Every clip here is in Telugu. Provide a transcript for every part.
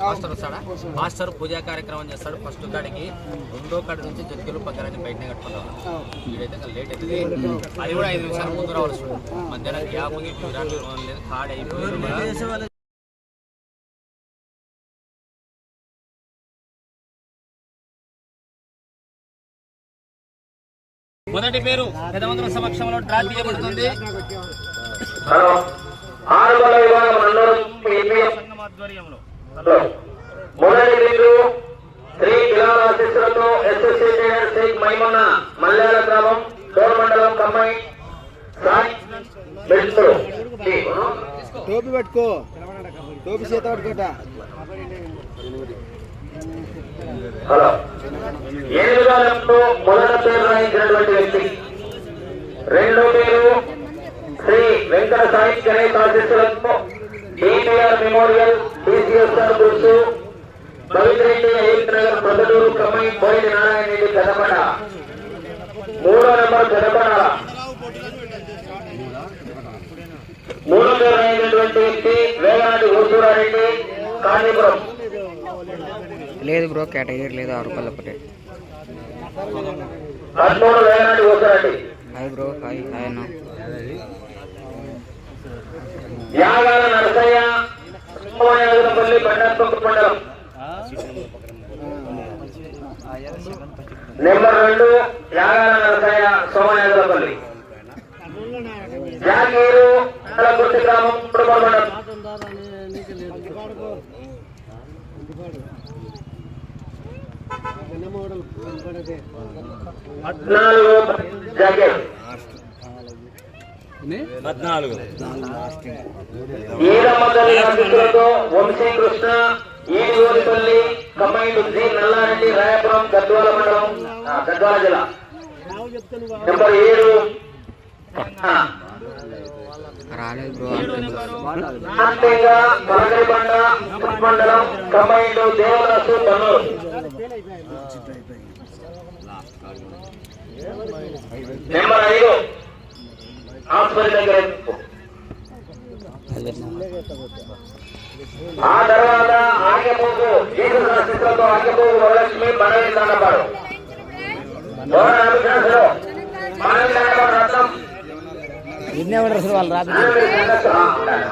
మాస్టర్ వస్తాడా? మాస్టర్ పూజా కార్యక్రమం చేస్తాడు. ఫస్ట్ కాడికి రెండో కాడి నుంచి జగ్గులు పక్కలని బయటనే కట్టుకుంటాం వీడైతే లేట్ అవుతుంది అది కూడా ఐదు నిమిషాలు ముందు రావాల్సి మధ్యాహ్నం గ్యాప్ విరాట్ లేదు. కార్డ్ అయిపోయింది మొదటి పేరు పెదమందుల సమక్షంలో డ్రా తీయబడుతుంది. విభాగం ఆధ్వర్యంలో మొదటి వీరు శ్రీ బిలాల్ ఆశీస్సులతో ఎస్ఎస్సీ షేక్ మైమన్న మల్యాల గ్రామం డోర్ మండలం కమ్మాయి సాయి బెడ్స్లో టోపీ పట్టుకో. టోపీ చేత పట్టుకోట. హలో. ఏనుగుగా లెఫ్ట్లో మొదట పేరు రాయించినటువంటి వ్యక్తి. రెండో పేరు శ్రీ వెంకట సాయి గణేష్ ఆశీస్సులతో డిపిఆర్ మెమోరియల్ డిసిఎస్ఆర్ గుర్సు పవిత్రెడ్డి అయ్యత్ నగర్ పోయిన నారాయణ రెడ్డి మూడో నెంబర్ గడపడ మూడో పేరు రాయినటువంటి వ్యక్తి వేగనాటి ఊసూరారెడ్డి కాణీపురం. లేదు బ్రో కేటగిరీ లేదు ఆరు రూపాయలు ఒకటే. పదమూడు ఊసూరారెడ్డి హాయ్ బ్రో హాయ్ హాయ్ అన్న. యాగాల నరసయ్య సోమయాజనపల్లి బండాత్మక మండలం నెంబర్ రెండు యాగాల నరసయ్య సోమయాజనపల్లి జాగీరు కుర్తి గ్రామం కుటుంబ మండలం. పద్నాలుగు జాగీర్. అతిథులతో వంశీకృష్ణ ఈడిగోడిపల్లి కమ్మైండు జి నల్లారెడ్డి రాయపురం గద్వాల మండలం గద్వాల జిల్లా. నెంబర్ ఏడు. రాలేదు బ్రో మండలం కమ్మైండు దేవదాసు కన్నూరు. నెంబర్ ఐదు. దగ్గర ఆ తర్వాత ఆకెపోకు జీసు నక్షత్రంతో ఆకెపోకు వరలక్ష్మి మనవి రత్నం. అసలు వాళ్ళు రాదు ఉండాలి.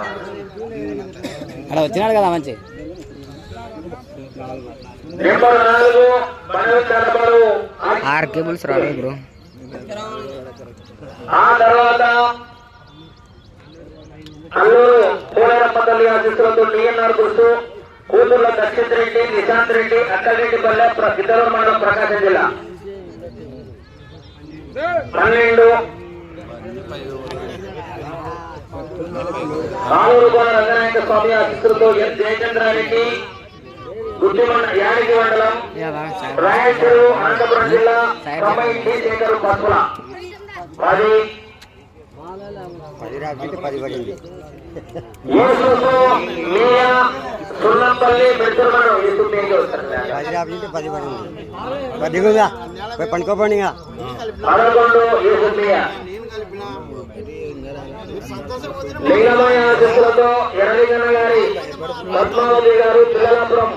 అక్కడ వచ్చినాడు కదా మంచి. ఆరు కేబుల్స్ రాలేదు బ్రో. ఆ తర్వాత అల్లూరు పోలేరమ్మ తల్లి ఆశిస్తులతో డిఎన్ఆర్ గుర్తు కూతుర్ల దక్షిత్ రెడ్డి నిశాంత్ రెడ్డి అక్కరెడ్డి పల్లె ఇద్దరు మండలం ప్రకాశం జిల్లా. పన్నెండు. ఆలూరు కోన రంగనాయక స్వామి ఆశిస్తులతో ఎస్ జయచంద్రారెడ్డి గుడ్డి మండ యాడికి మండలం రాయచూరు అనంతపురం జిల్లా తొంభై డి శేఖర్ పసుల పది పది రాకుంటే పది పడింది పది రాకుంటే పది పడింది. కూడా పోయి పండుకోపోండి పద్మావతి గారు పిల్లలాపురం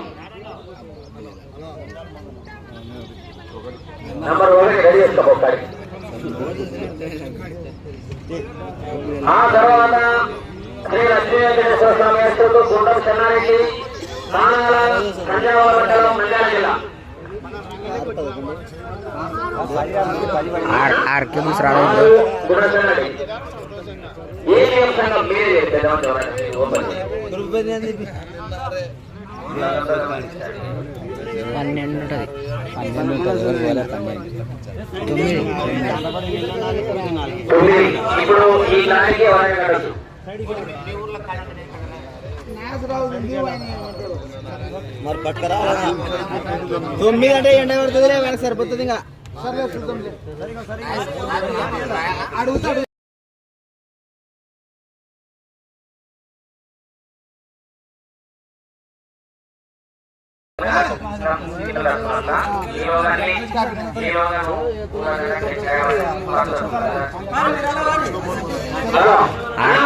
నంబర్ ఒకటి రెడీ చేసుకోవాలి ఆ తర్వాత శ్రీ లక్ష్మీ వెంకటేశ్వర స్వామి గుండం చెన్నారెడ్డి కంజావాల మండలం జిల్లా. సంఘం మీరే ఓపెన్ పన్నెండు ఉంటుంది పన్నెండు తొమ్మిది తొమ్మిది మరి పట్టుకరా తొమ్మిది అంటే ఎండ పడుతుంది సరిపోతుంది ఇంకా అడుగుతాడు.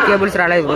కేబుల్స్ రాలేదు.